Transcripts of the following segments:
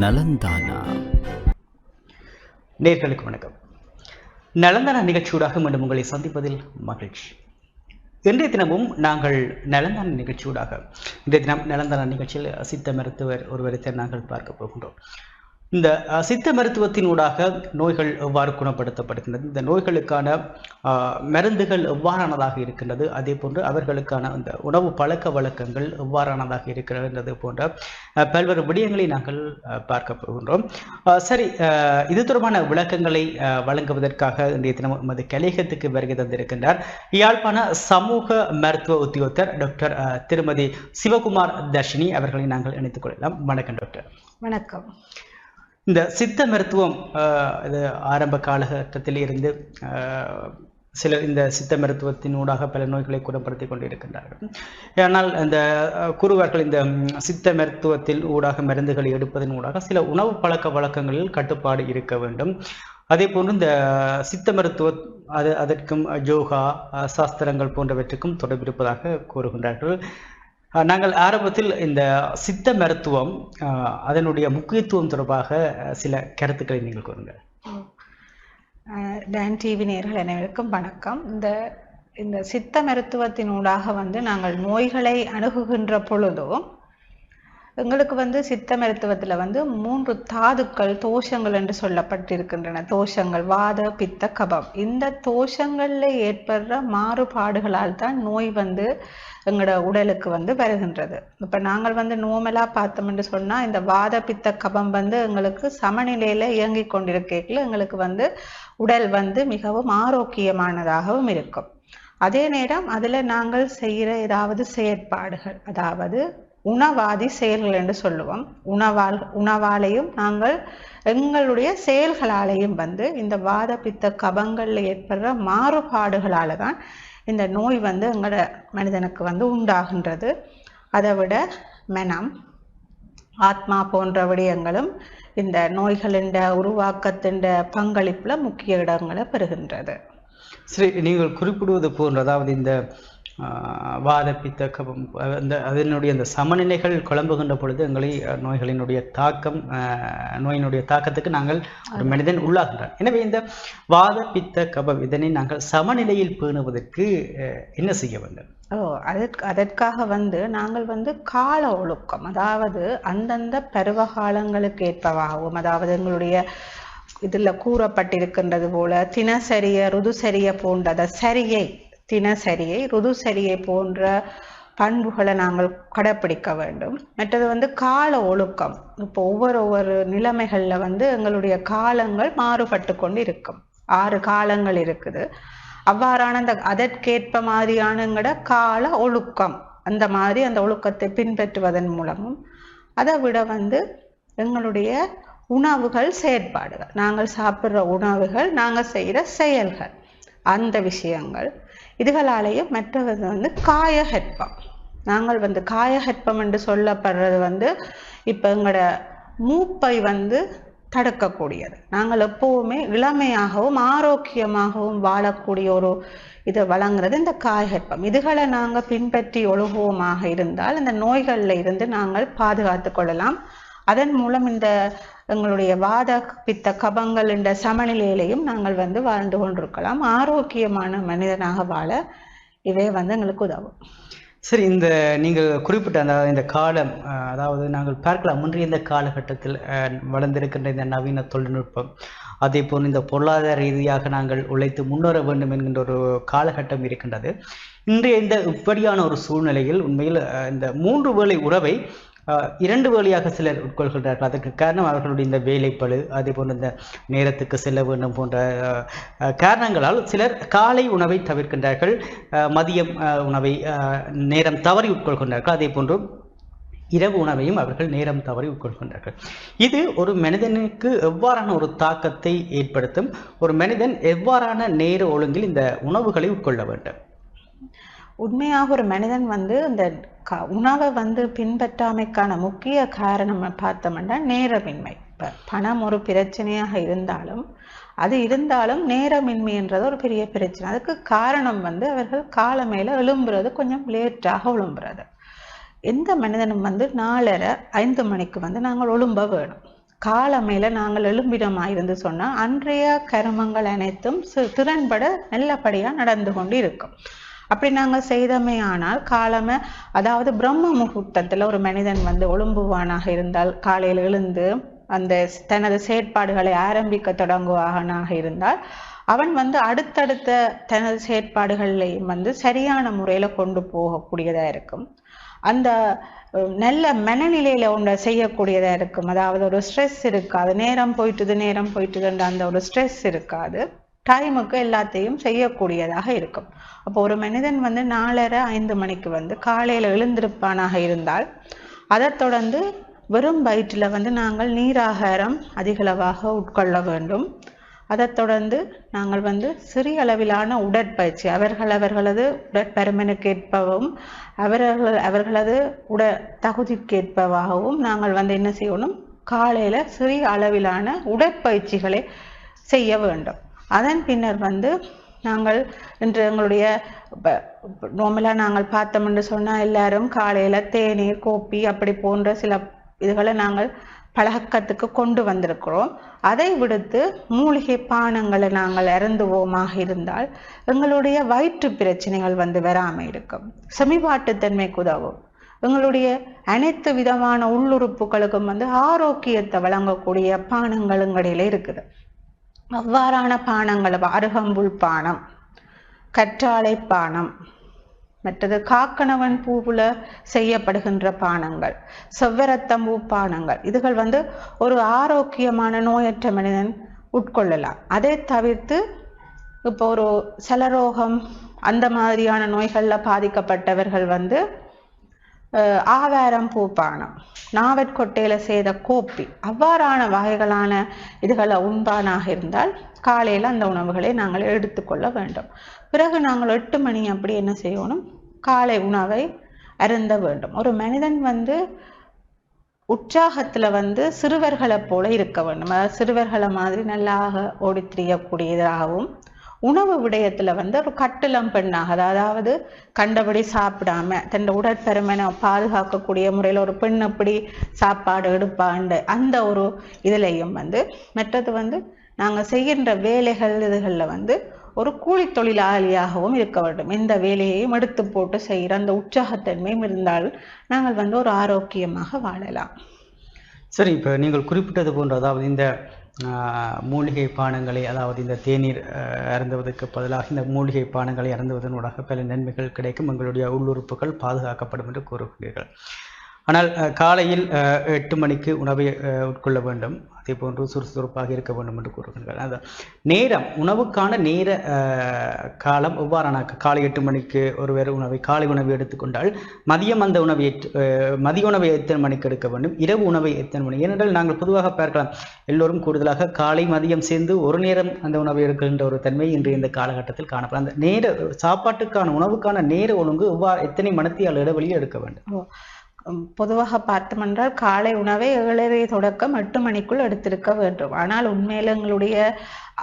நலந்தானா? நேர்களுக்கு வணக்கம். நலந்தானா நிகழ்ச்சியூடாக மீண்டும் உங்களை சந்திப்பதில் மகிழ்ச்சி. இன்றைய தினமும் நாங்கள் நலந்தான நிகழ்ச்சியூடாக இன்றைய தினம் நலந்தான நிகழ்ச்சியில் சித்த மருத்துவர் ஒருவரை நாங்கள் பார்க்க போகின்றோம். இந்த சித்த மருத்துவத்தினூடாக நோய்கள் எவ்வாறு குணப்படுத்தப்படுகின்றது? இந்த நோய்களுக்கான மருந்துகள் எவ்வாறானதாக இருக்கின்றது? அதே போன்று அவர்களுக்கான இந்த உணவு பழக்க வழக்கங்கள் எவ்வாறானதாக இருக்கிறது போன்ற பல்வேறு விடயங்களை நாங்கள் அஹ், பார்க்க போகின்றோம். அஹ், சரி அஹ், இது தொடர்பான விளக்கங்களை அஹ், வழங்குவதற்காக இன்றைய தினம் நமது கலையகத்துக்கு வருகை தந்திருக்கின்றார் யாழ்ப்பாண சமூக மருத்துவ உத்தியோகத்தர் டாக்டர் அஹ், திருமதி சிவகுமார் தர்ஷினி அவர்களை நாங்கள் இணைத்துக் கொள்ளலாம். வணக்கம் டாக்டர். வணக்கம். இந்த சித்த மருத்துவம் இது ஆரம்ப காலகட்டத்தில் இருந்து சில சிலர் இந்த சித்த மருத்துவத்தினூடாக பல நோய்களை குணப்படுத்தி கொண்டிருக்கின்றார்கள். ஆனால் அந்த ஆஹ், இந்த சித்த மருத்துவத்தில் ஊடாக மருந்துகளை எடுப்பதன் ஊடாக சில உணவு பழக்க வழக்கங்களில் கட்டுப்பாடு இருக்க வேண்டும். அதே போன்று இந்த சித்த மருத்துவ அது அதற்கும் யோகா சாஸ்திரங்கள் போன்றவற்றுக்கும் தொடர்பிருப்பதாக கூறுகின்றார்கள். நாங்கள் ஆரம்பத்தில் இந்த சித்த மருத்துவம் அதனுடைய முக்கியத்துவம் தொடர்பாக சில கருத்துக்களை நீங்கள் கூறுங்கள். அஹ் டான் டிவி நேர்கள் அனைவருக்கும் வணக்கம். இந்த இந்த சித்த மருத்துவத்தினூடாக வந்து நாங்கள் நோய்களை அணுகுகின்ற பொழுதும் எங்களுக்கு வந்து சித்த மருத்துவத்தில் வந்து மூன்று தாதுக்கள் தோஷங்கள் என்று சொல்லப்பட்டிருக்கின்றன. தோஷங்கள் வாத பித்த கபம். இந்த தோஷங்களில் ஏற்படுற மாறுபாடுகளால் தான் நோய் வந்து எங்களோட உடலுக்கு வந்து வருகின்றது. இப்போ நாங்கள் வந்து நோமலாக பார்த்தோம் என்று சொன்னால் இந்த வாத பித்த கபம் வந்து எங்களுக்கு சமநிலையில் இயங்கிக் கொண்டிருக்கைக்குள்ள எங்களுக்கு வந்து உடல் வந்து மிகவும் ஆரோக்கியமானதாகவும் இருக்கும். அதே நேரம் அதில் நாங்கள் செய்கிற ஏதாவது செயற்பாடுகள் அதாவது உணவாதி செயல்கள் என்று சொல்லுவோம். உணவால் உணவாலையும் நாங்கள் எங்களுடைய செயல்களாலேயும் வந்து இந்த வாத பித்த கபங்களில் ஏற்படுற மாறுபாடுகளால தான் இந்த நோய் வந்து எங்களோட மனிதனுக்கு வந்து உண்டாகின்றது. அதை விட மனம் ஆத்மா போன்ற விடயங்களும் இந்த நோய்களின் உருவாக்கத்தின் பங்களிப்பில் முக்கிய இடங்களை பெறுகின்றது. சரி நீங்கள் குறிப்பிடுவது போன்ற அதாவது இந்த வாத பித்த கபம் அந்த அதனுடைய அந்த சமநிலைகள் குழம்புகின்ற பொழுது எங்களை நோய்களினுடைய தாக்கம் நோயினுடைய தாக்கத்துக்கு நாங்கள் ஒரு மனிதன் உள்ளாகின்றான் எனவே இந்த வாத பித்த கபம் இதனை நாங்கள் சமநிலையில் பேணுவதற்கு என்ன செய்ய வேண்டும்? ஓ அதற்கு அதற்காக வந்து நாங்கள் வந்து கால ஒழுக்கம் அதாவது அந்தந்த பருவ காலங்களுக்கு ஏற்பவாகவும் அதாவது எங்களுடைய இதுல கூறப்பட்டிருக்கின்றது போல தினசரிய ருதுசரிய போன்ற அந்த சரியை தினசரியை ருதுசரியை போன்ற பண்புகளை நாங்கள் கடைப்பிடிக்க வேண்டும். மற்றது வந்து கால ஒழுக்கம். இப்போ ஒவ்வொரு ஒவ்வொரு நிலைமைகளில் வந்து எங்களுடைய காலங்கள் மாறுபட்டு கொண்டு இருக்கும் ஆறு காலங்கள் இருக்குது. அவ்வாறான அந்த அதற்கேற்ப மாதிரியானங்கட கால ஒழுக்கம். அந்த மாதிரி அந்த ஒழுக்கத்தை பின்பற்றுவதன் மூலமும் அதை விட வந்து எங்களுடைய உணவுகள் செயற்பாடுகள். நாங்கள் சாப்பிட்ற உணவுகள் நாங்கள் செய்கிற செயல்கள். அந்த விஷயங்கள். இதுகளாலேயும் மற்றது வந்து காயகற்பம். நாங்கள் வந்து காயஹெட்பம் என்று சொல்லப்படுறது வந்து இப்போ எங்களோட மூப்பை வந்து தடுக்கக்கூடியது. நாங்கள் எப்பவுமே இளமையாகவும் ஆரோக்கியமாகவும் வாழக்கூடிய ஒரு இதை வழங்குறது இந்த காயகற்பம். இதுகளை நாங்கள் பின்பற்றி ஒழுகுவோமாக இருந்தால் இந்த நோய்களில் இருந்து நாங்கள் பாதுகாத்து கொள்ளலாம். அதன் மூலம் இந்த எங்களுடைய வாத பித்த கபங்கள் என்ற சமநிலையிலையும் நாங்கள் வந்து வாழ்ந்து கொண்டிருக்கலாம். ஆரோக்கியமான மனிதனாக வாழ இவை வந்து எங்களுக்கு உதவும். சரி இந்த நீங்கள் குறிப்பிட்ட அந்த இந்த காலம் அதாவது நாங்கள் பார்க்கலாம் முன்றைய இந்த காலகட்டத்தில் வளர்ந்திருக்கின்ற இந்த நவீன தொழில்நுட்பம் அதே போல் இந்த பொருளாதார ரீதியாக நாங்கள் உழைத்து முன்னேற வேண்டும் என்கின்ற ஒரு காலகட்டம் இருக்கின்றது. இன்றைய இந்த இப்படியான ஒரு சூழ்நிலையில் உண்மையில் இந்த மூன்று வேளை உறவை இரண்டு வழியாக சிலர் உட்கொள்கின்றார்கள். அதற்கு காரணம் அவர்களுடைய இந்த வேலைப்பழு அதே போன்ற இந்த நேரத்துக்கு செல்ல வேண்டும் போன்ற காரணங்களால் சிலர் காலை உணவை தவிர்க்கின்றார்கள். மதியம் உணவை நேரம் தவறி உட்கொள்கின்றார்கள். அதே போன்று இரவு உணவையும் அவர்கள் நேரம் தவறி உட்கொள்கின்றார்கள். இது ஒரு மனிதனுக்கு எவ்வாறான ஒரு தாக்கத்தை ஏற்படுத்தும்? ஒரு மனிதன் எவ்வாறான நேர ஒழுங்கில் இந்த உணவுகளை உட்கொள்ள வேண்டும்? உண்மையாக ஒரு மனிதன் வந்து இந்த க- உணவை வந்து பின்பற்றாமைக்கான முக்கிய காரணம் பார்த்தோம்னா நேரமின்மை. இப்போ பணம் ஒரு பிரச்சனையாக இருந்தாலும் அது இருந்தாலும் நேரமின்மைன்றது ஒரு பெரிய பிரச்சனை. அதுக்கு காரணம் வந்து அவர்கள் காலமையில் எழும்புறது கொஞ்சம் லேட்டாக எழும்புறது. எந்த மனிதனும் வந்து நாலரை ஐந்து மணிக்கு வந்து நாங்கள் ஒழும்ப வேணும். காலமேல நாங்கள் எழும்பிடமாக இருந்து சொன்னால் அன்றைய கருமங்கள் அனைத்தும் திறன்பட நல்லபடியாக நடந்து கொண்டு இருக்கும் அப்படி நாங்கள் செய்தமே ஆனால் காலமே அதாவது பிரம்ம முகூர்த்தத்தில் ஒரு மனிதன் வந்து ஒழும்புவானாக இருந்தால் காலையில் எழுந்து அந்த தனது செயற்பாடுகளை ஆரம்பிக்க தொடங்குவானாக இருந்தால் அவன் வந்து அடுத்தடுத்த தனது செயற்பாடுகளையும் வந்து சரியான முறையில் கொண்டு போகக்கூடியதாக இருக்கும். அந்த நல்ல மனநிலையில ஒன்றை செய்யக்கூடியதாக இருக்கும். அதாவது ஒரு ஸ்ட்ரெஸ் இருக்காது. நேரம் போயிட்டுது நேரம் போயிட்டுதுன்ற அந்த ஒரு ஸ்ட்ரெஸ் இருக்காது. டைமுக்கு எல்லாத்தையும் செய்யக்கூடியதாக இருக்கும். அப்போ ஒரு மனிதன் வந்து நாலரை ஐந்து மணிக்கு வந்து காலையில் எழுந்திருப்பானாக இருந்தால் அதைத் தொடர்ந்து வெறும் வயிற்றில் வந்து நாங்கள் நீராகாரம் அதிகளவாக உட்கொள்ள வேண்டும். அதைத் தொடர்ந்து நாங்கள் வந்து சிறிய அளவிலான உடற்பயிற்சி அவர்கள் அவர்களது உடற்பருமனுக்கேற்பவும் அவர்கள் அவர்களது உட தகுதிக்கேற்பவாகவும் நாங்கள் வந்து என்ன செய்யணும்? காலையில் சிறிய அளவிலான உடற்பயிற்சிகளை செய்ய வேண்டும். அதன் பின்னர் வந்து நாங்கள் இன்று எங்களுடைய நார்மலாக நாங்கள் பார்த்தோம் என்று சொன்னால் எல்லாரும் காலையில தேநீர் கோப்பி அப்படி போன்ற சில இதுகளை நாங்கள் பழக்கத்துக்கு கொண்டு வந்திருக்கிறோம். அதை விடுத்து மூலிகை பானங்களை நாங்கள் அருந்துவோமாக இருந்தால் எங்களுடைய வயிற்று பிரச்சனைகள் வந்து வராமல் இருக்கும். செமிபாட்டுத்தன்மைக்கு உதவும் எங்களுடைய அனைத்து விதமான உள்ளுறுப்புகளுக்கும் வந்து ஆரோக்கியத்தை வழங்கக்கூடிய பானங்கள் எங்களிடையில இருக்குது. அவ்வாறான பானங்கள் அருகம்புல் பானம் கற்றாழை பானம் மற்றது காக்கணவன் பூவுல செய்யப்படுகின்ற பானங்கள் செவ்வரத்தம்பூ பானங்கள் இதுகள் வந்து ஒரு ஆரோக்கியமான நோயற்ற மனிதன் உட்கொள்ளலாம். அதை தவிர்த்து இப்போ ஒரு சலரோகம் அந்த மாதிரியான நோய்களில் பாதிக்கப்பட்டவர்கள் வந்து ஆவாரம் பூப்பானம் நாவற்கொட்டையில் செய்த கோப்பி. அவ்வாறான வகைகளான இதுகளை உண்பானாக இருந்தால் காலையில அந்த உணவுகளை நாங்கள் எடுத்துக்கொள்ள வேண்டும். பிறகு நாங்கள் எட்டு மணி அப்படி என்ன செய்யணும்? காலை உணவை அருந்த வேண்டும். ஒரு மனிதன் வந்து உற்சாகத்துல வந்து சிறுவர்களைப் போல இருக்க வேண்டும். அதாவது சிறுவர்களை மாதிரி நல்லாக ஓடித் திரியக்கூடியதாகவும் உணவு விடயத்துல வந்து ஒரு கட்டளம் பெண்ணாக அதாவது கண்டபடி சாப்பிடாம தன்னோட உடற்பெருமனை பாதுகாக்கக்கூடிய முறையில ஒரு பெண் எப்படி சாப்பாடு எடுப்பாண்டு அந்த ஒரு இதுலையும் வந்து மற்றது வந்து நாங்க செய்கின்ற வேலைகள் இதுகள்ல வந்து ஒரு கூலி தொழிலாளியாகவும் இருக்க வேண்டும். எந்த வேலையையும் எடுத்து போட்டு செய்கிற அந்த உற்சாகத்தன்மையும் இருந்தால் நாங்கள் வந்து ஒரு ஆரோக்கியமாக வாழலாம். சரி இப்போ நீங்கள் குறிப்பிட்டது போன்ற அதாவது இந்த மூலிகை பானங்களை அதாவது இந்த தேநீர் அருந்துவதற்கு பதிலாக இந்த மூலிகை பானங்களை அருந்துவதனூடாக பல நன்மைகள் கிடைக்கும். எங்களுடைய உள்ளுறுப்புகள் பாதுகாக்கப்படும் என்று கூறுகிறீர்கள். ஆனால் காலையில் எட்டு மணிக்கு உணவை உட்கொள்ள வேண்டும். அதே போன்று சுறுசுறுப்பாக இருக்க வேண்டும் என்று கூறுகிறீர்கள் அந்த நேரம் உணவுக்கான நேர காலம் எவ்வாறான? காலை எட்டு மணிக்கு ஒருவர் உணவை காலை உணவை எடுத்துக்கொண்டால் மதியம் அந்த உணவை மதிய உணவை எத்தனை மணிக்கு எடுக்க வேண்டும்? இரவு உணவை எத்தனை மணி? ஏனென்றால் நாங்கள் பொதுவாக பார்க்கலாம் எல்லோரும் கூடுதலாக காலை மதியம் சேர்ந்து ஒரு நேரம் அந்த உணவை எடுக்கின்ற ஒரு தன்மை இன்று இந்த காலகட்டத்தில் காணப்படும் அந்த நேர சாப்பாட்டுக்கான உணவுக்கான நேர ஒழுங்கு எவ்வாறு எத்தனை மணத்தியால் இடைவெளியில் எடுக்க வேண்டும்? பொதுவாக பார்த்தோமென்றால் காலை உணவை ஏழரை தொடக்கம் எட்டு மணிக்குள் எடுத்திருக்க வேண்டும். ஆனால் உண்மையில எங்களுடைய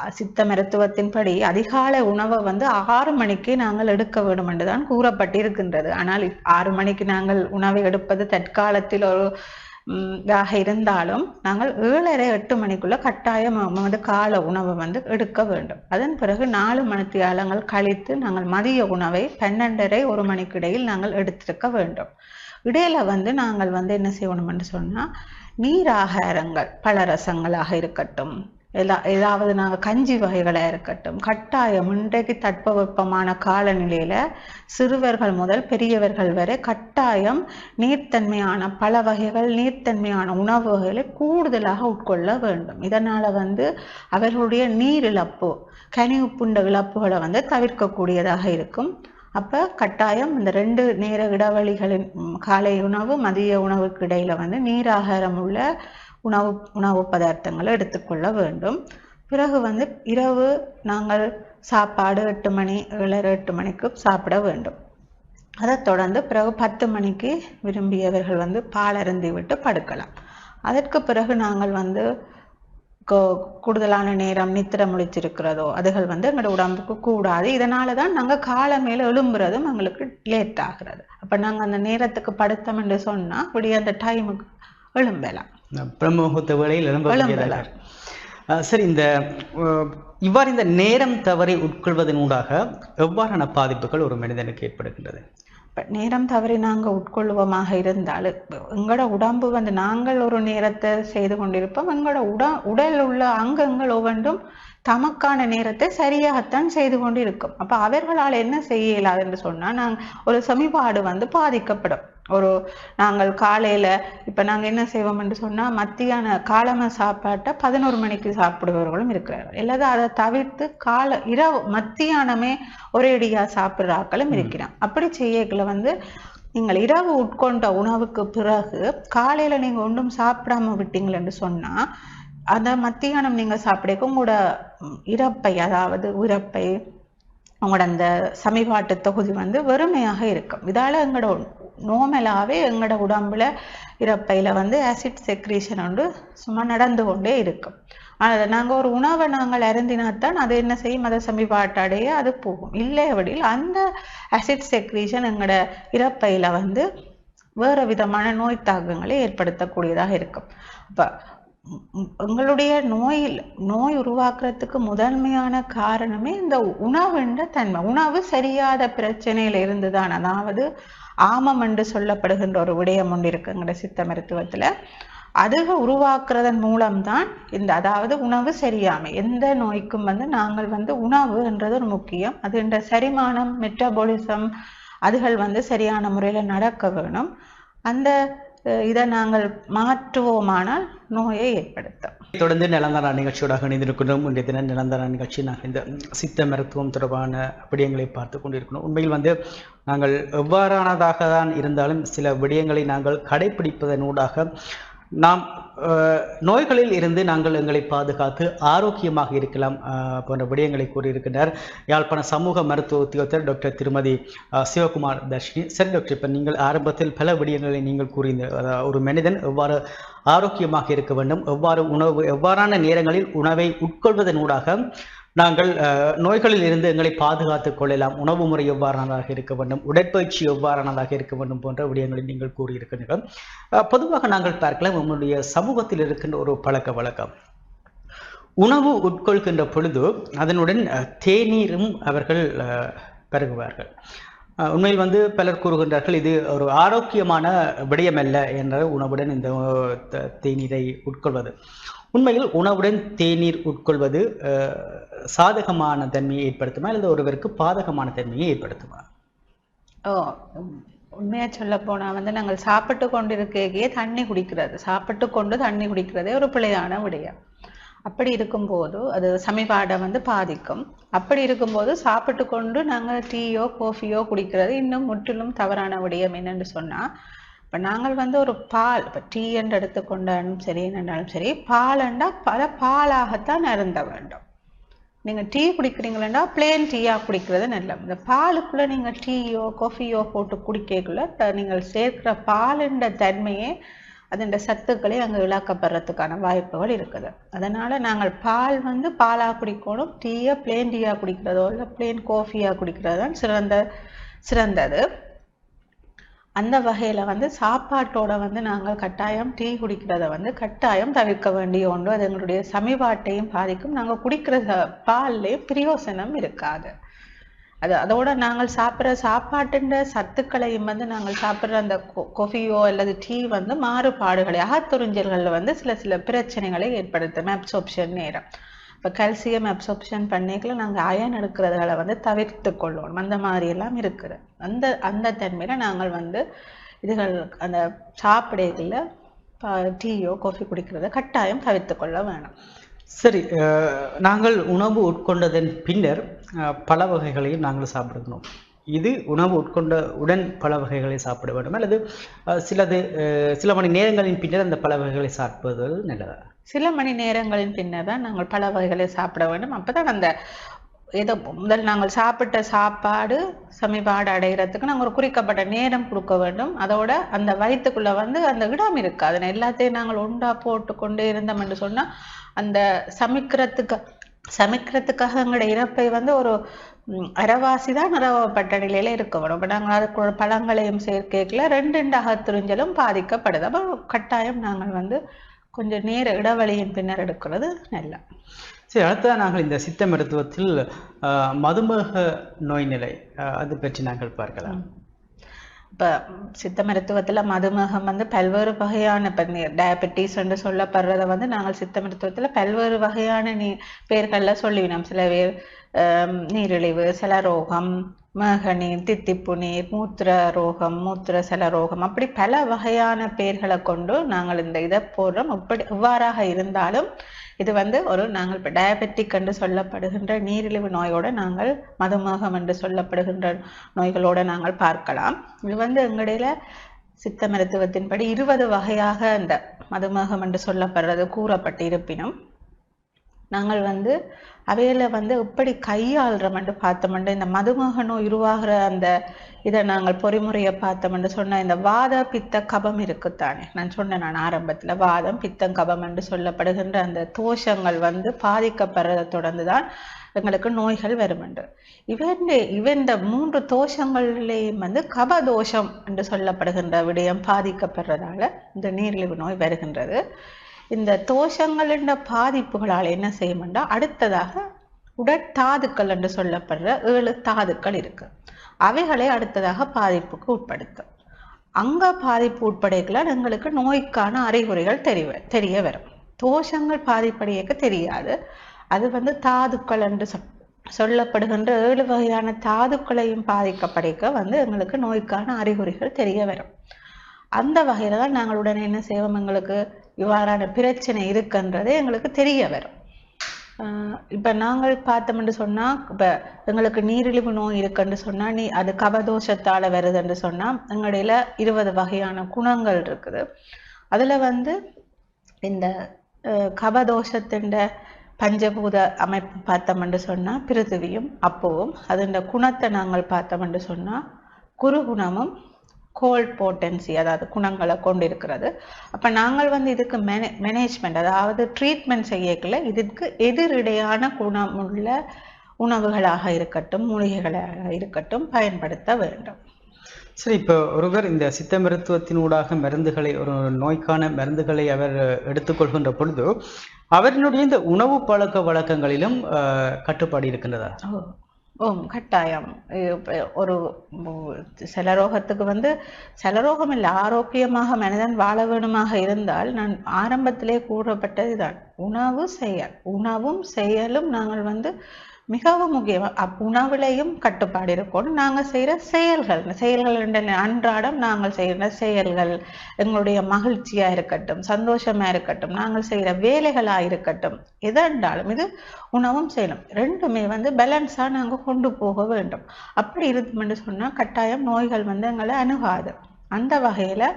சித்த மருத்துவத்தின்படி அதிகாலை உணவை வந்து ஆறு மணிக்கு நாங்கள் எடுக்க வேண்டும் என்றுதான் கூறப்பட்டிருக்கின்றது. ஆனால் இப்- ஆறு மணிக்கு நாங்கள் உணவை எடுப்பது தற்காலத்தில் ஒரு ஆக இருந்தாலும் நாங்கள் ஏழரை எட்டு மணிக்குள்ள கட்டாயம் வந்து கால உணவை வந்து எடுக்க வேண்டும். அதன் பிறகு நாலு மணித்தியாலங்கள் கழித்து நாங்கள் மதிய உணவை பன்னெண்டரை ஒரு மணிக்கு இடையில் நாங்கள் எடுத்திருக்க வேண்டும். இடையில வந்து நாங்கள் வந்து என்ன செய்யணும்னு சொன்னா நீராகாரங்கள் பல ரசங்களாக இருக்கட்டும். எல்லா ஏதாவது நாங்கள் கஞ்சி வகைகளாக இருக்கட்டும். கட்டாயம் இன்றைக்கு தட்பவெப்பமான காலநிலையில சிறுவர்கள் முதல் பெரியவர்கள் வரை கட்டாயம் நீர்த்தன்மையான பல வகைகள் நீர்த்தன்மையான உணவு வகைகளை கூடுதலாக உட்கொள்ள வேண்டும். இதனால வந்து அவர்களுடைய நீர் இழப்பு கனிவு புண்ட இழப்புகளை வந்து தவிர்க்கக்கூடியதாக இருக்கும். அப்போ கட்டாயம் இந்த ரெண்டு நேர இடைவெளிகளின் காலை உணவு மதிய உணவுக்கு இடையில வந்து நீராகாரம் உள்ள உணவு உணவு பதார்த்தங்களை எடுத்துக்கொள்ள வேண்டும். பிறகு வந்து இரவு நாங்கள் சாப்பாடு எட்டு மணி ஏழரை எட்டு மணிக்கு சாப்பிட வேண்டும். அதைத் தொடர்ந்து பிறகு பத்து மணிக்கு விரும்பியவர்கள் வந்து பால் அருந்தி விட்டு படுக்கலாம். அதற்கு பிறகு நாங்கள் வந்து கூடுதலான நேரம் நித்திர முழிச்சிருக்கிறதோ அதுகள் வந்து எங்களோட உடம்புக்கு கூடாது. இதனால தான் நாங்கள் காலை மேல எழும்புறதும் எங்களுக்கு லேட் ஆகுறது. அப்ப நாங்க அந்த நேரத்துக்கு படுத்தோம் என்று சொன்னா விடிய அந்த டைமுக்கு எழும்பலாம். பிரம்மமுகூர்த்த வேளையில் எழும்பலாம். சரி இந்த இவ்வாறு இந்த நேரம் தவறி உட்கொள்வதனூடாக எவ்வாறான பாதிப்புகள் ஒரு மனிதனுக்கு ஏற்படுகின்றது? இப்போ நேரம் தவறி நாங்க உட்கொள்ளுவோமாக இருந்தால் எங்களோட உடம்பு வந்து நாங்கள் ஒரு நேரத்தை செய்து கொண்டிருப்போம். எங்களோட உட உடல் உள்ள அங்கங்கள் ஒவ்வொன்றும் தமக்கான நேரத்தை சரியாகத்தான் செய்து கொண்டு இருக்கும் அப்ப அவர்களால் என்ன செய்ய இயலாது என்று சொன்னா நாங்க ஒரு சமிபாடு வந்து பாதிக்கப்படும். ஒரு நாங்கள் காலையில இப்ப நாங்க என்ன செய்வோம் என்று சொன்னா மத்தியான காலம சாப்பாட்டை பதினோரு மணிக்கு சாப்பிடுபவர்களும் இருக்கிறார்கள். இல்லாத அதை தவிர்த்து கால இரவு மத்தியானமே ஒரேடியா சாப்பிடுற ஆட்களும் இருக்கிறான் அப்படி செய்யக்குள்ள வந்து நீங்கள் இரவு உட்கொண்ட உணவுக்கு பிறகு காலையில நீங்க ஒன்றும் சாப்பிடாம விட்டீங்களேன்னு சொன்னா அந்த மத்தியானம் நீங்க சாப்பிடக்க உங்களோட ம், இரைப்பை அதாவது உரப்பை உங்களோட அந்த சமிபாட்டு தொகுதி வந்து வெறுமையாக இருக்கும். இதால எங்களோட நோமலாகவே எங்களோட உடம்புல இறப்பையில் வந்து ஆசிட் செக்ரீஷன் வந்து சும்மா நடந்து கொண்டே இருக்கும். அதை நாங்கள் ஒரு உணவை நாங்கள் அருந்தினாத்தான் அது என்ன செய்யும்? அதை சமிபாட்டடைய அது போகும். இல்லை அப்படியில் அந்த ஆசிட் செக்ரீஷன் எங்களோட இறப்பையில் வந்து வேறு விதமான நோய் தாக்கங்களை ஏற்படுத்தக்கூடியதாக இருக்கும். இப்போ உங்களுடைய எங்களுடைய நோயில் நோய் உருவாக்குறதுக்கு முதன்மையான காரணமே இந்த உணவுன்ற தன்மை. உணவு சரியாத பிரச்சனையில இருந்துதான் அதாவது ஆமம் என்று சொல்லப்படுகின்ற ஒரு விடயம் ஒன்று இருக்குங்கிற சித்த மருத்துவத்துல. அதுக உருவாக்குறதன் மூலம்தான் இந்த அதாவது உணவு சரியாமை. எந்த நோய்க்கும் வந்து நாங்கள் வந்து உணவு என்றது ஒரு முக்கியம். அது என்ற சரிமானம் மெட்டபாலிசம் அதுகள் வந்து சரியான முறையில் நடக்க வேணும். அந்த இதை நாங்கள் மாற்றுவோமானால் நோயை ஏற்படுத்தும். தொடர்ந்து நிலந்தரா நிகழ்ச்சியோட இணைந்திருக்கின்றோம். இன்றைய தினம் நிலந்தரா நிகழ்ச்சி நாங்கள் இந்த சித்த மருத்துவம் தொடர்பான விடயங்களை பார்த்து கொண்டிருக்கிறோம். உண்மையில் வந்து நாங்கள் எவ்வாறானதாக தான் இருந்தாலும் சில விடயங்களை நாங்கள் கடைபிடிப்பதனூடாக நாம் நோய்களில் இருந்து நாங்கள் எங்களை பாதுகாத்து ஆரோக்கியமாக இருக்கலாம் போன்ற விடயங்களை கூறியிருக்கின்றார். யாழ்ப்பாண சமூக மருத்துவ உத்தியோகத்தர் டாக்டர் திருமதி சிவகுமார் தர்ஷினி. சரி டாக்டர் இப்போ நீங்கள் ஆரம்பத்தில் பல விடயங்களை நீங்கள் கூறியிருந்த ஒரு மனிதன் எவ்வாறு ஆரோக்கியமாக இருக்க வேண்டும் எவ்வாறு உணவு எவ்வாறான நேரங்களில் உணவை உட்கொள்வதன் ஊடாக நாங்கள் அஹ், நோய்களில் இருந்து எங்களை பாதுகாத்துக் கொள்ளலாம். உணவு முறை எவ்வாறானதாக இருக்க வேண்டும்? உடற்பயிற்சி எவ்வாறானதாக இருக்க வேண்டும் போன்ற விடயங்களை நீங்கள் கூறியிருக்கிறீர்கள். பொதுவாக நாங்கள் பார்க்கலாம் நம்முடைய சமூகத்தில் இருக்கின்ற ஒரு பழக்க வழக்கம். உணவு உட்கொள்கின்ற பொழுது அதனுடன் தேநீரும் அவர்கள் அஹ், பருகுவார்கள். உண்மையில் வந்து பலர் கூறுகின்றார்கள் இது ஒரு ஆரோக்கியமான விடயமல்ல என்ற உணவுடன் இந்த தேநீரை உட்கொள்வது. உண்மையில் உணவுடன் தேநீர் உட்கொள்வது அஹ், சாதகமான தன்மையை ஏற்படுத்துமா? அல்லது ஒருவருக்கு பாதகமான தன்மையை ஏற்படுத்துமா? ஓ உம், உண்மையா சொல்ல போனால் வந்து நாங்கள் சாப்பிட்டு கொண்டிருக்கையே தண்ணி குடிக்கிறது. சாப்பிட்டு கொண்டு தண்ணி குடிக்கிறதே ஒரு பிழையான விடயம். அப்படி இருக்கும்போது அது சமிபாடை வந்து பாதிக்கும். அப்படி இருக்கும்போது சாப்பிட்டு கொண்டு நாங்கள் டீயோ காஃபியோ குடிக்கிறது இன்னும் முற்றிலும் தவறான விடயம் என்னென்னு சொன்னால் இப்போ நாங்கள் வந்து ஒரு பால் இப்போ டீ என்று எடுத்துக்கொண்டாலும் சரி என்னென்னாலும் சரி பாலண்டா பல பாலாகத்தான் அருந்த வேண்டும். நீங்கள் டீ குடிக்கிறீங்களா பிளேன் டீயாக குடிக்கிறது நல்ல. இந்த பாலுக்குள்ளே நீங்கள் டீயோ காஃபியோ போட்டு குடிக்கக்குள்ள நீங்கள் சேர்க்கிற பாலுன்ற தன்மையே அதன் சத்துக்களை அங்கே இழக்கப்படுறதுக்கான வாய்ப்புகள் இருக்குது. அதனால் நாங்கள் பால் வந்து பாலாக குடிக்கணும் டீயை பிளேன் டீயாக குடிக்கிறதோ இல்லை பிளேன் காஃபியாக குடிக்கிறது தான் சிறந்த சிறந்தது. அந்த வகையில் வந்து சாப்பாட்டோட வந்து நாங்கள் கட்டாயம் டீ குடிக்கிறத வந்து கட்டாயம் தவிர்க்க வேண்டிய ஒன்று. அது எங்களுடைய சமிபாட்டையும் பாதிக்கும். நாங்கள் குடிக்கிற ச- பிரயோசனம் இருக்காது. அது அதோட நாங்கள் சாப்பிட்ற சாப்பாட்டுன்ற சத்துக்களையும் வந்து நாங்கள் சாப்பிட்ற அந்த கொஃபியோ அல்லது டீ வந்து மாறுபாடுகளை அகத்துறிஞ்சல்களில் வந்து சில சில பிரச்சனைகளை ஏற்படுத்தும். அப்சோப்ஷன் நேரம். இப்போ கால்சியம் அப்சப்ஷன் பண்ணிக்கல நாங்கள் அயன் எடுக்கிறதுகளை வந்து தவிர்த்து கொள்ளணும் அந்த மாதிரி எல்லாம் இருக்குது. அந்த அந்த தன்மையில் நாங்கள் வந்து இதுகள் அந்த சாப்பிடைகளில் டீயோ காஃபி குடிக்கிறத கட்டாயம் தவிர்த்து கொள்ள வேணும். சரி நாங்கள் உணவு உட்கொண்டதன் பின்னர் பல வகைகளையும் நாங்கள் சாப்பிடணும் இது உணவு உட்கொண்ட உடன் பல வகைகளை சாப்பிட வேண்டும் அல்லது சிலது சில மணி நேரங்களின் பின்னர் அந்த பல வகைகளை சாப்பிடுவது நல்லதா? சில மணி நேரங்களின் பின்னர் தான் நாங்கள் பல வகைகளை சாப்பிட வேண்டும். அப்போதான் அந்த ஏதோ முதல் நாங்கள் சாப்பிட்ட சாப்பாடு சமிபாடு அடைகிறதுக்கு நாங்கள் ஒரு குறிக்கப்பட்ட நேரம் கொடுக்க வேண்டும். அதோட அந்த வயிற்றுக்குள்ளே வந்து அந்த இடம் இருக்கு. அதனை எல்லாத்தையும் நாங்கள் உண்டா போட்டு கொண்டே இருந்தோம் என்று சொன்னால் அந்த சமைக்கிறதுக்கு சமைக்கிறதுக்காக எங்களுடைய இறப்பை வந்து ஒரு அறவாசி தான் நிறவப்பட்ட நிலையில இருக்க வேணும் இப்போ நாங்கள் அதுக்குள்ள பழங்களையும் சேர்க்கைக்குள்ள ரெண்டு ரெண்டு அகத்துறிஞ்சலும் பாதிக்கப்படுது. அப்போ கட்டாயம் நாங்கள் வந்து கொஞ்சம் நேர இடைவெளியின் பின்னர் எடுக்கிறது நல்ல. சரி அடுத்ததாக நாங்கள் இந்த சித்த மருத்துவத்தில் மதுமேக நோய் நிலை அது பற்றி நாங்கள் பார்க்கலாம். இப்போ சித்த மருத்துவத்துல மதுமேகம் வந்து பல்வேறு வகையான இப்போ டயபெட்டிஸ் என்று சொல்லப்படுறத வந்து நாங்கள் சித்த மருத்துவத்துல பல்வேறு வகையான நீ பேர்கள்ல சொல்லிவினோம். சில பேர் நீரிழிவு சலரோகம் மேகநீர் தித்திப்பு நீர் மூத்திர ரோகம் மூத்திர சலரோகம் அப்படி பல வகையான பெயர்களை கொண்டு நாங்கள் இந்த இதை போடுறோம். இப்படி இவ்வாறாக இருந்தாலும் இது வந்து ஒரு நாங்கள் இப்போ டயபெட்டிக் என்று சொல்லப்படுகின்ற நீரிழிவு நோயோடு நாங்கள் மதுமேகம் என்று சொல்லப்படுகின்ற நோய்களோடு நாங்கள் பார்க்கலாம். இது வந்து எங்களிடையில சித்த மருத்துவத்தின்படி இருபது வகையாக இந்த மதுமேகம் என்று சொல்லப்படுறது கூறப்பட்டிருப்பினும் நாங்கள் வந்து அவையில் வந்து எப்படி கையாளுறோம்னு பார்த்தோம்னு இந்த மதுமேக நோய் உருவாகிற அந்த இதை நாங்கள் பொறிமுறையை பார்த்தோம்னு சொன்ன இந்த வாத பித்த கபம் இருக்குத்தானே? நான் சொன்னேன் நான் ஆரம்பத்தில் வாதம் பித்தம் கபம் என்று சொல்லப்படுகின்ற அந்த தோஷங்கள் வந்து பாதிக்கப்படுறதை தொடர்ந்து தான் எங்களுக்கு நோய்கள் வரும் என்று. இவன் இவன் இந்த மூன்று தோஷங்களிலேயும் வந்து கபதோஷம் என்று சொல்லப்படுகின்ற விடயம் பாதிக்கப்படுறதால இந்த நீரிழிவு நோய் வருகின்றது. இந்த தோஷங்களின் பாதிப்புகளால் என்ன செய்யும்னா அடுத்ததாக உடற்தாதுக்கள் என்று சொல்லப்படுற ஏழு தாதுக்கள் இருக்கு. அவைகளை அடுத்ததாக பாதிப்புக்கு உட்படுத்தும் அங்க பாதிப்பு உட்படைகளை எங்களுக்கு நோய்க்கான அறிகுறிகள் தெரிய தெரிய வரும். தோஷங்கள் பாதிப்படையக்க தெரியாது. அது வந்து தாதுக்கள் என்று சொல்லப்படுகின்ற ஏழு வகையான தாதுக்களையும் பாதிக்கப்படைக்க வந்து எங்களுக்கு நோய்க்கான அறிகுறிகள் தெரிய வரும். அந்த வகையில் தான் நாங்கள் உடனே என்ன செய்வோம்? எங்களுக்கு இவ்வாறான பிரச்சனை இருக்குன்றது எங்களுக்கு தெரிய வரும். இப்போ நாங்கள் பார்த்தோம்னு சொன்னால் இப்போ எங்களுக்கு நீரிழிவு நோய் இருக்குன்னு சொன்னால் நீ அது கபதோஷத்தால் வருதுன்னு சொன்னால் எங்களில் இருபது வகையான குணங்கள் இருக்குது. அதில் வந்து இந்த கபதோஷத்தின் பஞ்சபூத அமைப்பு பார்த்தோம்னு சொன்னால் பிருத்திவியும் அப்பவும் அதன் குணத்தை நாங்கள் பார்த்தோம்னு சொன்னால் குரு குணமும் கோல்ட் போட்டன்சி அதாவது குணங்களை கொண்டிருக்கிறது. அப்ப நாங்கள் வந்து இதுக்கு மேனே மேனேஜ்மெண்ட் அதாவது ட்ரீட்மெண்ட் செய்யக்குள்ள இதுக்கு எதிரிடையான குணமுள்ள உணவுகளாக இருக்கட்டும் மூலிகைகளாக இருக்கட்டும் பயன்படுத்த வேண்டும். சரி இப்போ ஒருவர் இந்த சித்த மருத்துவத்தினூடாக மருந்துகளை ஒரு நோய்க்கான மருந்துகளை அவர் எடுத்துக்கொள்கின்ற பொழுது அவரினுடைய இந்த உணவு பழக்க வழக்கங்களிலும் கட்டுப்பாடு இருக்கின்றதா? கட்டாயம் ஒரு சில ரோகத்துக்கு வந்து சில ரோகம் இல்லை ஆரோக்கியமாக மனிதன் வாழ வேணுமாக இருந்தால் நான் ஆரம்பத்திலே கூறப்பட்டது தான் உணவு செயல் உணவும் செயலும் நாங்கள் வந்து மிகவும் முக்கியம் அப் உணவுலையும் கட்டுப்பாடு இருக்கணும் நாங்கள் செய்கிற செயல்கள் செயல்கள் என்ற அன்றாடம் நாங்கள் செய்கிற செயல்கள் எங்களுடைய மகிழ்ச்சியாக இருக்கட்டும் சந்தோஷமாக இருக்கட்டும் நாங்கள் செய்கிற வேலைகளாக இருக்கட்டும் எதென்றாலும் இது உணவும் செய்யணும். ரெண்டுமே வந்து பேலன்ஸாக நாங்கள் கொண்டு போக வேண்டும். அப்படி இருந்தோம்னு சொன்னால் கட்டாயம் நோய்கள் வந்து எங்களை அணுகாது. அந்த வகையில்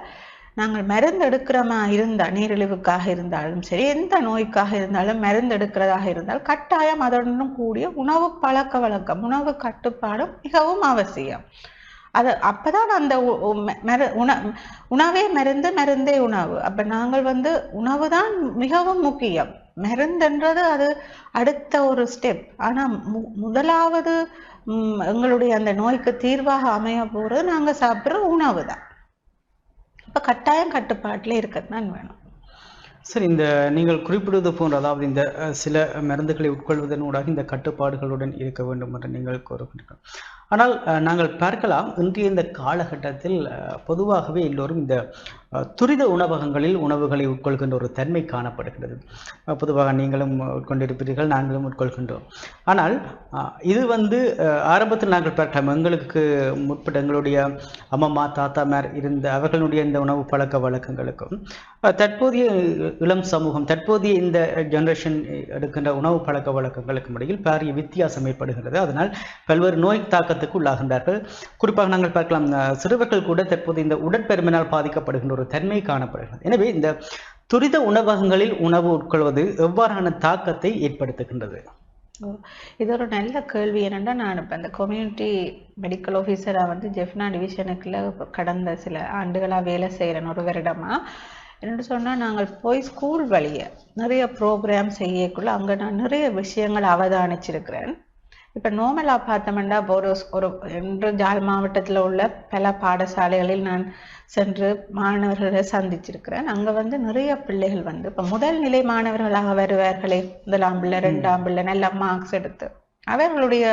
நாங்கள் மருந்தெடுக்கிறமா இருந்தால் நீரிழிவுக்காக இருந்தாலும் சரி எந்த நோய்க்காக இருந்தாலும் மருந்து எடுக்கிறதாக இருந்தால் கட்டாயம் அதனுடன் கூடிய உணவு பழக்க வழக்கம் உணவு கட்டுப்பாடும் மிகவும் அவசியம். அது அப்பதான் அந்த உ- உண உணவே மருந்து மருந்தே உணவு. அப்ப நாங்கள் வந்து உணவு தான் மிகவும் முக்கியம். மருந்துன்றது அது அடுத்த ஒரு ஸ்டெப் ஆனா மு- முதலாவது எங்களுடைய அந்த நோய்க்கு தீர்வாக அமைய போறது நாங்க சாப்பிட்ற உணவு தான். இப்போ கட்டாயம் கட்டுப்பாட்டுல இருக்கத்தான் வேணும். சரி இந்த நீங்கள் குறிப்பிடுவது போன்ற அதாவது இந்த சில மருந்துகளை உட்கொள்வதனூடாக இந்த கட்டுப்பாடுகளுடன் இருக்க வேண்டும் என்று நீங்கள் கூறுகின்றீர்கள். ஆனால் நாங்கள் பார்க்கலாம் இன்றைய இந்த காலகட்டத்தில் பொதுவாகவே எல்லோரும் இந்த துரித உணவகங்களில் உணவுகளை உட்கொள்கின்ற ஒரு தன்மை காணப்படுகிறது. பொதுவாக நீங்களும் உட்கொண்டிருப்பீர்கள் நாங்களும் உட்கொள்கின்றோம். ஆனால் இது வந்து ஆரம்பத்தில் நாங்கள் பார்க்கலாம். எங்களுக்கு முற்பட்ட எங்களுடைய அம்மம்மா தாத்தாமார் இருந்த அவர்களுடைய இந்த உணவு பழக்க வழக்கங்களுக்கும் தற்போதைய இளம் சமூகம் தற்போதைய இந்த ஜெனரேஷன் எடுக்கின்ற உணவு பழக்க வழக்கங்களுக்கும் இடையில் பாரிய வித்தியாசம் ஏற்படுகிறது. அதனால் பல்வேறு நோய் தாக்கத்துக்கு உள்ளாகின்றார்கள். குறிப்பாக நாங்கள் பார்க்கலாம் சிறுவர்கள் கூட தற்போது இந்த உடற்பெருமையினால் பாதிக்கப்படுகின்ற ஒரு தன்மை காணப்படுகிறது. எனவே இந்த துரித உணவகங்களில் உணவு உட்கொள்வது எவ்வாறான தாக்கத்தை ஏற்படுத்துகின்றது? இது ஒரு நல்ல கேள்வி. என்னென்னா நான் இப்போ இந்த கம்யூனிட்டி மெடிக்கல் ஆஃபீஸராக வந்து ஜெஃப்னா டிவிஷனுக்குள்ள கடந்த சில ஆண்டுகளாக வேலை செய்கிறேன் ஒரு வருடமாக என்னென்னு சொன்னால் நாங்கள் போய் ஸ்கூல் வழியை நிறைய ப்ரோக்ராம் செய்யக்குள்ள அங்கே நான் நிறைய விஷயங்கள் அவதானிச்சிருக்கிறேன். இப்ப நோமலா பார்த்தோம்னா ஒரு ஒரு என்று ஜாழ் மாவட்டத்துல உள்ள பல பாடசாலைகளில் நான் சென்று மாணவர்களை சந்திச்சிருக்கிறேன். அங்க வந்து நிறைய பிள்ளைகள் வந்து இப்ப முதல் நிலை மாணவர்களாக வருவார்களே முதலாம் பிள்ளை ரெண்டாம் பிள்ளை நல்ல மார்க்ஸ் எடுத்து அவர்களுடைய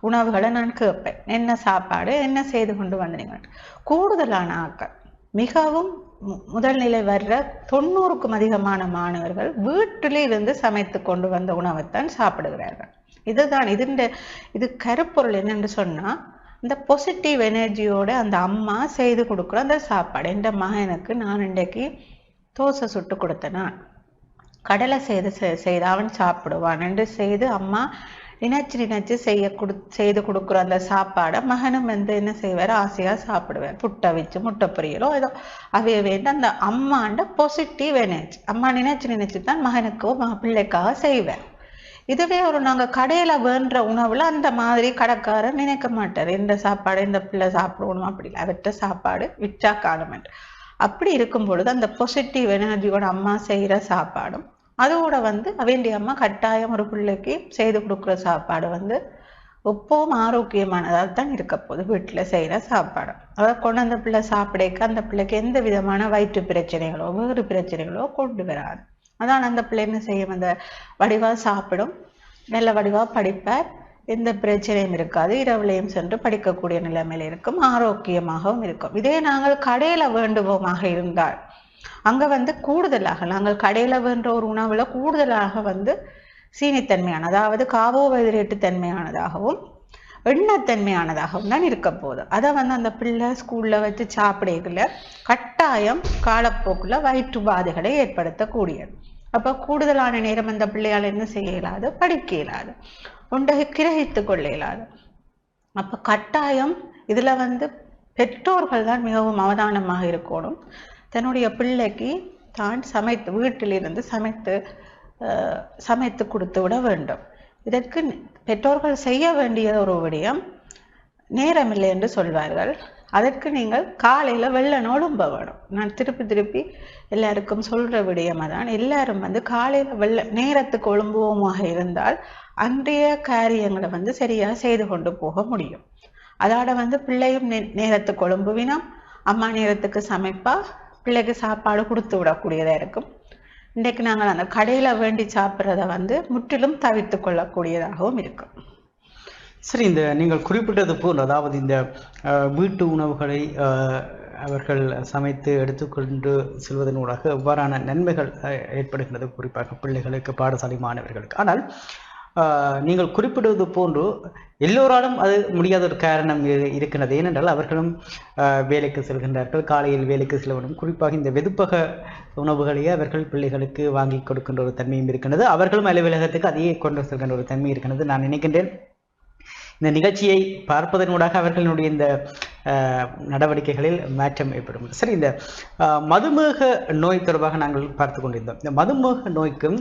உணவுகளை நான் கேட்பேன். என்ன சாப்பாடு என்ன செய்து கொண்டு வந்தீங்க கூடுதலான ஆட்கள் மிகவும் முதல் நிலை வர்ற தொண்ணூறுக்கும் அதிகமான மாணவர்கள் வீட்டிலே இருந்து சமைத்து கொண்டு வந்த உணவைத்தான் சாப்பிடுகிறார்கள். இதுதான் இதுண்ட இது கருப்பொருள் என்னென்று சொன்னால் இந்த பாசிட்டிவ் எனர்ஜியோட அந்த அம்மா செய்து கொடுக்குற அந்த சாப்பாடு. எந்த மகனுக்கு நான் இன்றைக்கு தோசை சுட்டு கொடுத்தேன் நான் கடலை செய்து செ- செய்து அவன் சாப்பிடுவான். என்று செய்து அம்மா நினைச்சு நினைச்சு செய்ய கொடு செய்து கொடுக்குற அந்த சாப்பாடை மகனும் வந்து என்ன செய்வார்? ஆசையாக சாப்பிடுவார். புட்டை வச்சு முட்டை பொரியலோ ஏதோ அவைய வேண்டாம் அந்த அம்மாண்ட பாசிட்டிவ் எனர்ஜி அம்மா நினைச்சு நினைச்சு தான் மகனுக்கோ பிள்ளைக்காக செய்வேன் இதுவே ஒரு நாங்கள் கடையில் வேண்ட உணவில் அந்த மாதிரி கடைக்காரர் நினைக்க மாட்டார். இந்த சாப்பாடு இந்த பிள்ளை சாப்பிடணும் அப்படி இல்லை அவற்ற சாப்பாடு விற்றா காணுமெண்ட் அப்படி இருக்கும் பொழுது அந்த பொசிட்டிவ் எனர்ஜியோட அம்மா செய்கிற சாப்பாடும் அதோட வந்து வேண்டிய அம்மா கட்டாயம் ஒரு பிள்ளைக்கு செய்து கொடுக்குற சாப்பாடு வந்து எப்பவும் ஆரோக்கியமானதாக தான் இருக்க போகுது வீட்டில் செய்கிற சாப்பாடு. அதாவது கொண்டு அந்த பிள்ளை சாப்பிடக்க அந்த பிள்ளைக்கு எந்த விதமான வயிற்று பிரச்சனைகளோ வேறு பிரச்சனைகளோ கொண்டு வராது. அதான் அந்த பிள்ளைங்க செய்யும் அந்த வடிவாக சாப்பிடும். நல்ல வடிவாக படிப்பார். எந்த பிரச்சனையும் இருக்காது. இரவுலையும் சென்று படிக்கக்கூடிய நிலைமையில் இருக்கும். ஆரோக்கியமாகவும் இருக்கும். இதே நாங்கள் கடையில் வேண்டுவோமாக இருந்தால் அங்கே வந்து கூடுதலாக நாங்கள் கடையில் வேண்ட ஒரு உணவில் கூடுதலாக வந்து சீனித்தன்மையான அதாவது கார்போஹைட்ரேட்டு தன்மையானதாகவும் எண்ணத்தன்மையானதாகவும் தான் இருக்க போகுது. அதை வந்து அந்த பிள்ளை ஸ்கூல்ல வச்சு சாப்பிடக்குள்ள கட்டாயம் காலப்போக்குல வயிற்று பாதைகளை ஏற்படுத்தக்கூடியது. அப்ப கூடுதலான நேரம் அந்த பிள்ளையால் என்ன செய்ய இயலாது? படிக்க இயலாது. உண்டை கிரகித்து கொள்ள இயலாது. அப்ப கட்டாயம் இதுல வந்து பெற்றோர்கள் தான் மிகவும் அவதானமாக இருக்கணும். தன்னுடைய பிள்ளைக்கு தான் சமைத்து வீட்டிலிருந்து சமைத்து சமைத்து கொடுத்து விட வேண்டும். இதற்கு பெற்றோர்கள் செய்ய வேண்டிய ஒரு விடயம் நேரமில்லை என்று சொல்வார்கள். அதற்கு நீங்கள் காலையில் வெள்ளன ஒழும்ப வேணும். நான் திருப்பி திருப்பி எல்லாருக்கும் சொல்கிற விடயமாக தான். எல்லாரும் வந்து காலையில் வெள்ள நேரத்துக்கு ஒழும்புவோமாக இருந்தால் அன்றைய காரியங்களை வந்து சரியாக செய்து கொண்டு போக முடியும். அதோட வந்து பிள்ளையும் நே- நேரத்துக்கு ஒழும்புவினம் அம்மா நேரத்துக்கு சமைப்பா. பிள்ளைக்கு சாப்பாடு கொடுத்து விடக்கூடியதாக இருக்கும். இன்றைக்கு நாங்கள் அந்த கடையில் வேண்டி சாப்பிட்றத வந்து முற்றிலும் தவிர்த்து கொள்ளக்கூடியதாகவும் இருக்கும் சரி இந்த நீங்கள் குறிப்பிட்டது போல் அதாவது இந்த வீட்டு உணவுகளை அவர்கள் சமைத்து எடுத்துக்கொண்டு செல்வதனூடாக எவ்வாறான நன்மைகள் ஏற்படுகிறது குறிப்பாக பிள்ளைகளுக்கு பாடசாலை மாணவர்களுக்கு. ஆனால் நீங்கள் குறிப்பிடுவது போன்று எல்லோராலும் அது முடியாத ஒரு காரணம் இரு- இருக்கிறது. ஏனென்றால் அவர்களும் வேலைக்கு செல்கின்றார்கள். காலையில் வேலைக்கு செல்ல குறிப்பாக இந்த வெதுப்பக உணவுகளையே அவர்கள் பிள்ளைகளுக்கு வாங்கி கொடுக்கின்ற ஒரு தன்மையும் இருக்கின்றது. அவர்களும் அலுவலகத்துக்கு அதையே கொண்டு செல்கின்ற ஒரு தன்மை இருக்கின்றது. நான் நினைக்கின்றேன். இந்த நிகழ்ச்சியை பார்ப்பதனூடாக அவர்களுடைய இந்த நடவடிக்கைகளில் மாற்றம் ஏற்படும். சரி இந்த மதுமேக நோய் தொடர்பாக நாங்கள் பார்த்து கொண்டிருந்தோம். இந்த மதுமேக நோய்க்கும்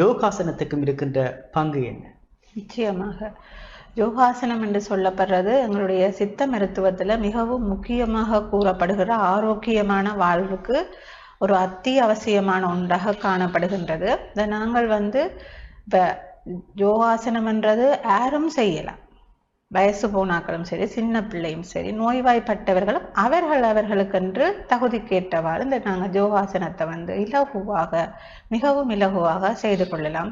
யோகாசனத்துக்கும் இருக்கின்ற பங்கு என்ன? நிச்சயமாக. யோகாசனம் என்று சொல்லப்படுறது எங்களுடைய சித்த மருத்துவத்தில் மிகவும் முக்கியமாக கூறப்படுகிற ஆரோக்கியமான வாழ்வுக்கு ஒரு அத்தியாவசியமான ஒன்றாக காணப்படுகின்றது. இதை நாங்கள் வந்து இப்ப யோகாசனம்ன்றது யாரும் செய்யலாம். வயசு போனாக்களும் சரி சின்ன பிள்ளையும் சரி நோய்வாய்ப்பட்டவர்களும் அவர்கள் அவர்களுக்கென்று தகுதிக்கேற்றவாறு இந்த நாங்கள் ஜோகாசனத்தை வந்து இலகுவாக மிகவும் இலகுவாக செய்து கொள்ளலாம்.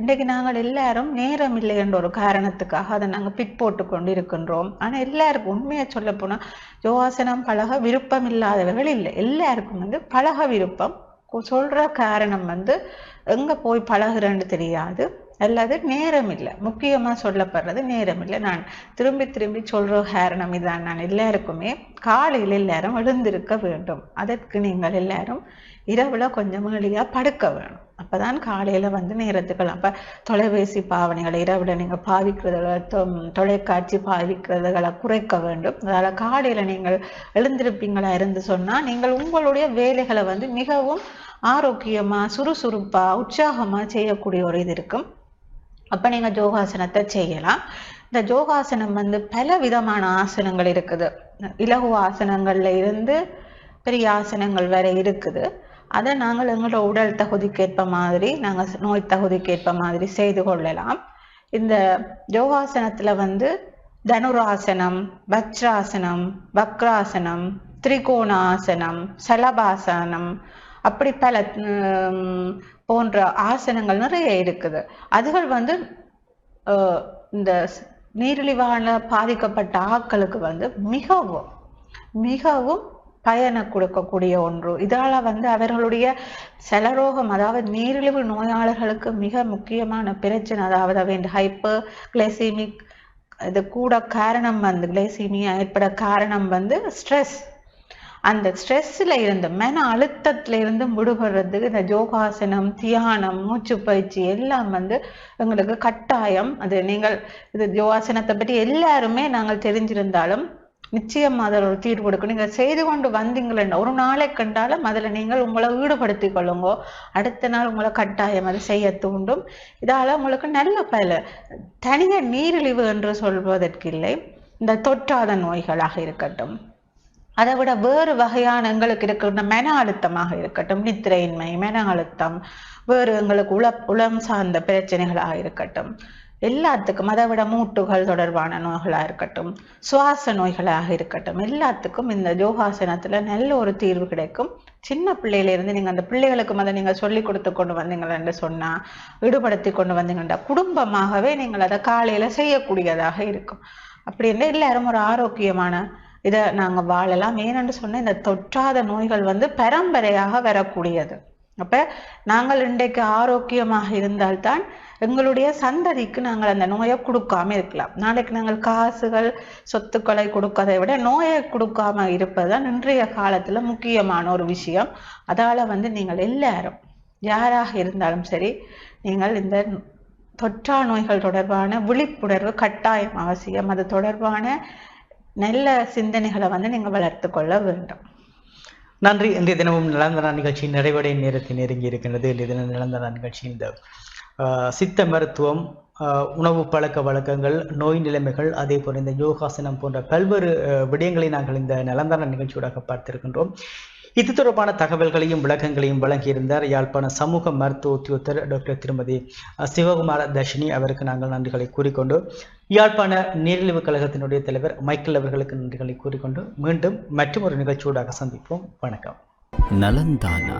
இன்றைக்கு நாங்கள் எல்லாரும் நேரம் இல்லை என்ற ஒரு காரணத்துக்காக அதை நாங்கள் பிற்போட்டு கொண்டு இருக்கின்றோம் ஆனால் எல்லாருக்கும் உண்மையை சொல்ல போனால் ஜோகாசனம் பழக விருப்பம் இல்லாதவர்கள் இல்லை. எல்லாருக்கும் வந்து பழக விருப்பம். சொல்ற காரணம் வந்து எங்க போய் பழகுறேன்னு தெரியாது. அல்லது நேரம் இல்லை. முக்கியமாக சொல்லப்படுறது நேரம் இல்லை. நான் திரும்பி திரும்பி சொல்கிற காரணம் இதான். நான் எல்லாருக்குமே காலையில் எல்லாரும் எழுந்திருக்க வேண்டும். அதற்கு நீங்கள் எல்லாரும் இரவில் கொஞ்சம் எளியா படுக்க வேணும். அப்போ தான் காலையில் வந்து நேரத்துக்கலாம் அப்போ தொலைபேசி பாவனைகளை இரவில் நீங்கள் பாவிக்கிறதுகளை தொ- தொலைக்காட்சி பாவிக்கிறதுகளை குறைக்க வேண்டும். அதால் காலையில் நீங்கள் எழுந்திருப்பீங்களா இருந்து சொன்னால் நீங்கள் உங்களுடைய வேலைகளை வந்து மிகவும் ஆரோக்கியமாக சுறுசுறுப்பாக உற்சாகமாக செய்யக்கூடிய ஒரு இது இருக்கும். அப்ப நீங்க யோகாசனத்தை செய்யலாம். இந்த யோகாசனம் வந்து பல விதமான ஆசனங்கள் இருக்குது. இலகு ஆசனங்கள்ல இருந்து பெரிய ஆசனங்கள் வரை இருக்குது. அதை நாங்கள் எங்களோட உடல் தகுதிக்கேற்ப மாதிரி நாங்கள் நோய் தகுதிக்கேற்ப மாதிரி செய்து கொள்ளலாம். இந்த யோகாசனத்தில் வந்து தனுராசனம் வஜ்ராசனம் வக்ராசனம் திரிகோணாசனம் சலபாசனம் அப்படி பல போன்ற ஆசனங்கள் நிறைய இருக்குது. அதுகள் வந்து இந்த நீரிழிவான பாதிக்கப்பட்ட ஆக்களுக்கு வந்து மிகவும் மிகவும் பயனை கொடுக்கக்கூடிய ஒன்று. இதால வந்து அவர்களுடைய செலரோகம் அதாவது நீரிழிவு நோயாளர்களுக்கு மிக முக்கியமான பிரச்சனை அதாவது அவன் ஹைப்பர் கிளைசிமிக் இது கூட காரணம் வந்து கிளைசீமியா ஏற்பட காரணம் வந்து ஸ்ட்ரெஸ் அந்த ஸ்ட்ரெஸ்ஸில் இருந்து மன அழுத்தத்துல இருந்து விடுபடுறதுக்கு இந்த யோகாசனம் தியானம் மூச்சு பயிற்சி எல்லாம் வந்து எங்களுக்கு கட்டாயம். அது நீங்கள் இது யோகாசனத்தை பற்றி எல்லாருமே நாங்கள் தெரிஞ்சிருந்தாலும் நிச்சயம் அதில் ஒரு தீர்வு கொடுக்கும் நீங்கள் செய்து கொண்டு வந்தீங்களா ஒரு நாளை கண்டாலும் அதில் நீங்கள் உங்களை ஈடுபடுத்திக் கொள்ளுங்க. அடுத்த நாள் உங்களை கட்டாயம் அதை செய்ய தூண்டும். இதால் உங்களுக்கு நல்ல பல தனிய நீரிழிவு என்று சொல்வதற்கு இல்லை இந்த தொற்றாத நோய்களாக இருக்கட்டும். அதை விட வேறு வகையான எங்களுக்கு இருக்கின்ற மன அழுத்தமாக இருக்கட்டும் நித்திரையின்மை மன அழுத்தம் வேறு எங்களுக்கு உள உளம் சார்ந்த பிரச்சனைகளாக இருக்கட்டும். எல்லாத்துக்கும் அதை விட மூட்டுகள் தொடர்பான நோய்களாக இருக்கட்டும் சுவாச நோய்களாக இருக்கட்டும் எல்லாத்துக்கும் இந்த யோகாசனத்துல நல்ல ஒரு தீர்வு கிடைக்கும். சின்ன பிள்ளையிலேருந்து நீங்கள் அந்த பிள்ளைகளுக்கும் அதை நீங்கள் சொல்லி கொடுத்து கொண்டு வந்தீங்களன்னு சொன்னால் ஈடுபடுத்தி கொண்டு வந்தீங்கன்னா குடும்பமாகவே நீங்கள் அதை காலையில் செய்யக்கூடியதாக இருக்கும். அப்படின்னு எல்லாரும் ஒரு ஆரோக்கியமான இதை நாங்கள் வாழலாம். ஏனென்று சொன்னால் இந்த தொற்றாத நோய்கள் வந்து பரம்பரையாக வரக்கூடியது. அப்போ நாங்கள் இன்றைக்கு ஆரோக்கியமாக இருந்தால்தான் எங்களுடைய சந்ததிக்கு நாங்கள் அந்த நோயை கொடுக்காம இருக்கலாம். நாளைக்கு நாங்கள் காசுகள் சொத்துக்களை கொடுக்கறதை விட நோயை கொடுக்காம இருப்பதுதான் இன்றைய காலத்தில் முக்கியமான ஒரு விஷயம். அதால் வந்து நீங்கள் எல்லாரும் யாராக இருந்தாலும் சரி நீங்கள் இந்த தொற்றா நோய்கள் தொடர்பான விழிப்புணர்வு கட்டாயம் அவசியம். அது தொடர்பான நல்ல சிந்தனைகளை வந்து நீங்கள் வளர்த்து கொள்ள வேண்டும். நன்றி. இன்றைய தினமும் நிலந்தனா நிகழ்ச்சியின் நிறைவடையும் நேரத்தை நெருங்கி இருக்கின்றது. இன்றைய தினம் நிலந்தனா நிகழ்ச்சி இந்த சித்த மருத்துவம் உணவு பழக்க வழக்கங்கள் நோய் நிலைமைகள் அதே போல் இந்த யோகாசனம் போன்ற பல்வேறு விடயங்களை நாங்கள் இந்த நிலந்தன நிகழ்ச்சியோட பார்த்திருக்கின்றோம். இது தொடர்பான தகவல்களையும் விளக்கங்களையும் வழங்கியிருந்தார் யாழ்ப்பாண சமூக மருத்துவ உத்தியோகத்தர் டாக்டர் திருமதி சிவகுமார தர்ஷினி அவருக்கு நாங்கள் நன்றிகளை கூறிக்கொண்டு யாழ்ப்பாண நீரிழிவு கழகத்தினுடைய தலைவர் மைக்கேல் அவர்களுக்கு நன்றிகளை கூறிக்கொண்டு மீண்டும் மற்றும் ஒரு நிகழ்ச்சியூடாக சந்திப்போம். வணக்கம். நலந்தானா.